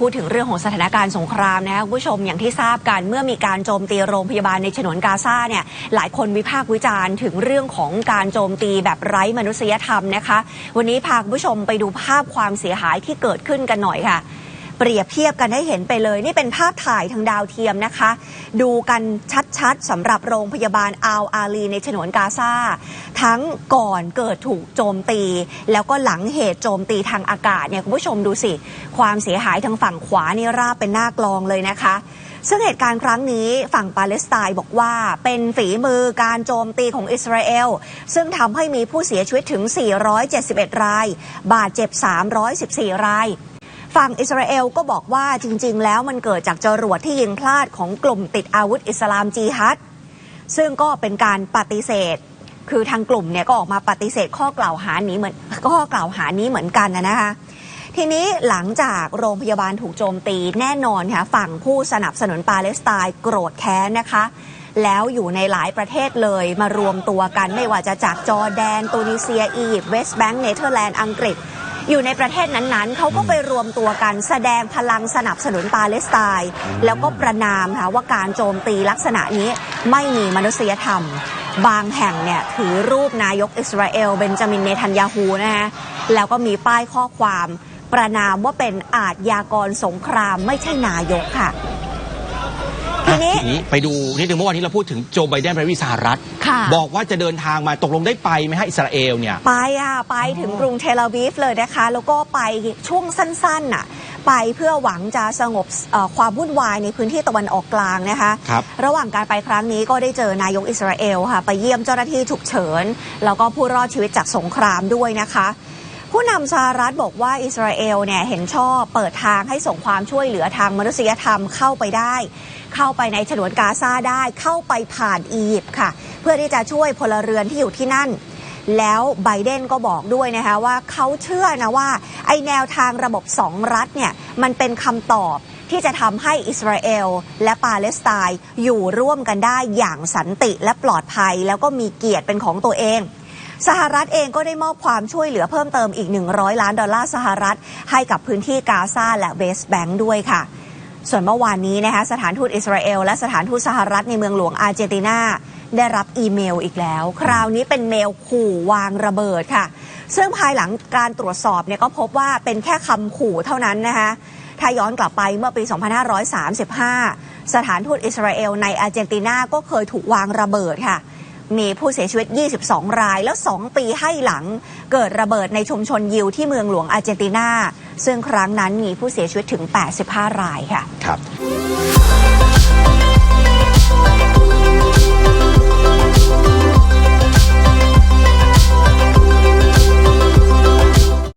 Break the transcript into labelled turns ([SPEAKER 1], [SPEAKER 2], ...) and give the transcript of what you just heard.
[SPEAKER 1] พูดถึงเรื่องของสถานการณ์สงครามนะคะคุณผู้ชมอย่างที่ทราบกันเมื่อมีการโจมตีโรงพยาบาลในฉนวนกาซาเนี่ยหลายคนวิพากษ์วิจารณ์ถึงเรื่องของการโจมตีแบบไร้มนุษยธรรมนะคะ วันนี้พาคุณผู้ชมไปดูภาพความเสียหายที่เกิดขึ้นกันหน่อยค่ะ เปรียบเทียบกันให้เห็นไปเลย นี่เป็นภาพถ่ายทางดาวเทียมนะคะ ดูกันชัดๆสำหรับโรงพยาบาลอัลอาลีในฉนวนกาซาทั้งก่อนเกิดถูกโจมตี แล้วก็หลังเหตุโจมตีทางอากาศเนี่ยคุณผู้ชมดูสิ ความเสียหายทางฝั่งขวานี่ราบเป็นหน้ากลองเลยนะคะซึ่งเหตุการณ์ครั้งนี้ฝั่งปาเลสไตน์บอกว่าเป็นฝีมือการโจมตีของอิสราเอล ซึ่งทำให้มีผู้เสียชีวิตถึง 471 ราย บาดเจ็บ 314 ราย ฝั่งอิสราเอลก็บอกว่าจริง ๆ แล้วมันเกิดจากจรวดที่ยิงพลาดของกลุ่มติดอาวุธอิสลามจีฮัดซึ่งก็เป็นการปฏิเสธ คือทางกลุ่มเนี่ยก็ออกมาปฏิเสธข้อกล่าวหานี้เหมือนข้อกล่าวหานี้เหมือนกันนะคะทีนี้หลังจากโรงพยาบาลถูกโจมตีแน่นอนค่ะฝั่งผู้สนับสนุนปาเลสไตน์โกรธแค้นนะคะ แล้วอยู่ในหลายประเทศเลยมารวมตัวกันไม่ว่าจะจากจอร์แดนตูนิเซีย อียิปต์เวสต์แบงก์เนเธอร์แลนด์อังกฤษ อยู่ในประเทศนั้นๆ เขาก็ไปรวมตัวกันแสดงพลังสนับสนุนปาเลสไตน์แล้วก็ประนามค่ะว่าการโจมตีลักษณะนี้ไม่มีมนุษยธรรม บางแห่งเนี่ยถือรูปนายกอิสราเอลเบนจามินเนทันยาฮูนะฮะแล้วก็มีป้ายข้อความประนามว่าเป็นอาทยากรสงครามไม่ใช่นายกค่ะ ทีนี้
[SPEAKER 2] ทีนี้ไปดูนิดนึงเมื่อวานนี้เราพูดถึงโจไบเดนประธานาธิบดีสหรัฐ
[SPEAKER 1] ค่ะ
[SPEAKER 2] บอกว่าจะเดินทางมาตกลงได้ไปไหมฮะอิสราเอลเนี่ย
[SPEAKER 1] ไปอะไปถึงกรุงเทลอาวีฟเลยนะคะ แล้วก็ไปช่วงสั้นๆน่ะไปเพื่อหวังจะสงบเอ่อความวุ่นวายในพื้นที่ตะวันออกกลางนะคะ
[SPEAKER 2] ครับ
[SPEAKER 1] ระหว่างการไปครั้งนี้ก็ได้เจอนายกอิสราเอลค่ะ ไปเยี่ยมเจ้าหน้าที่ฉุกเฉิน แล้วก็ผู้รอดชีวิตจากสงครามด้วยนะคะ ผู้นำสหรัฐบอกว่าอิสราเอลเนี่ยเห็นชอบเปิดทางให้ส่งความช่วยเหลือทางมนุษยธรรมเข้าไปได้ เข้าไปในฉนวนกาซาได้เข้าไปผ่านอียิปต์ค่ะ เพื่อที่จะช่วยพลเรือนที่อยู่ที่นั่น แล้วไบเดนก็บอกด้วยนะคะว่าเขาเชื่อนะว่า ไอแนวทางระบบสองรัฐเนี่ยมันเป็นคำตอบที่จะทำให้อิสราเอลและปาเลสไตน์อยู่ร่วมกันได้อย่างสันติและปลอดภัย แล้วก็มีเกียรติเป็นของตัวเอง สหรัฐเองก็ได้มอบความช่วยเหลือเพิ่มเติมอีก 100 ล้านดอลลาร์สหรัฐ ให้กับพื้นที่กาซาและเวสต์แบงค์ด้วยค่ะ ส่วนเมื่อวานนี้นะคะสถานทูตอิสราเอลและสถานทูตสหรัฐในเมืองหลวงอาร์เจนตินาได้รับอีเมลอีกแล้ว คราวนี้เป็นเมลขู่วางระเบิดค่ะ ซึ่งภายหลังการตรวจสอบเนี่ยก็พบว่าเป็นแค่คำขู่เท่านั้นนะคะถ้าย้อนกลับไปเมื่อปี 2535 สถานทูตอิสราเอลในอาร์เจนตินาก็เคยถูกวางระเบิดค่ะ มีผู้เสียชีวิต 22 ราย แล้ว 2 ปีให้หลังเกิดระเบิดในชุมชนยิวที่เมืองหลวงอาร์เจนตินา ซึ่งครั้งนั้นมีผู้เสียชีวิตถึง 85 รายค่ะ
[SPEAKER 2] ครับ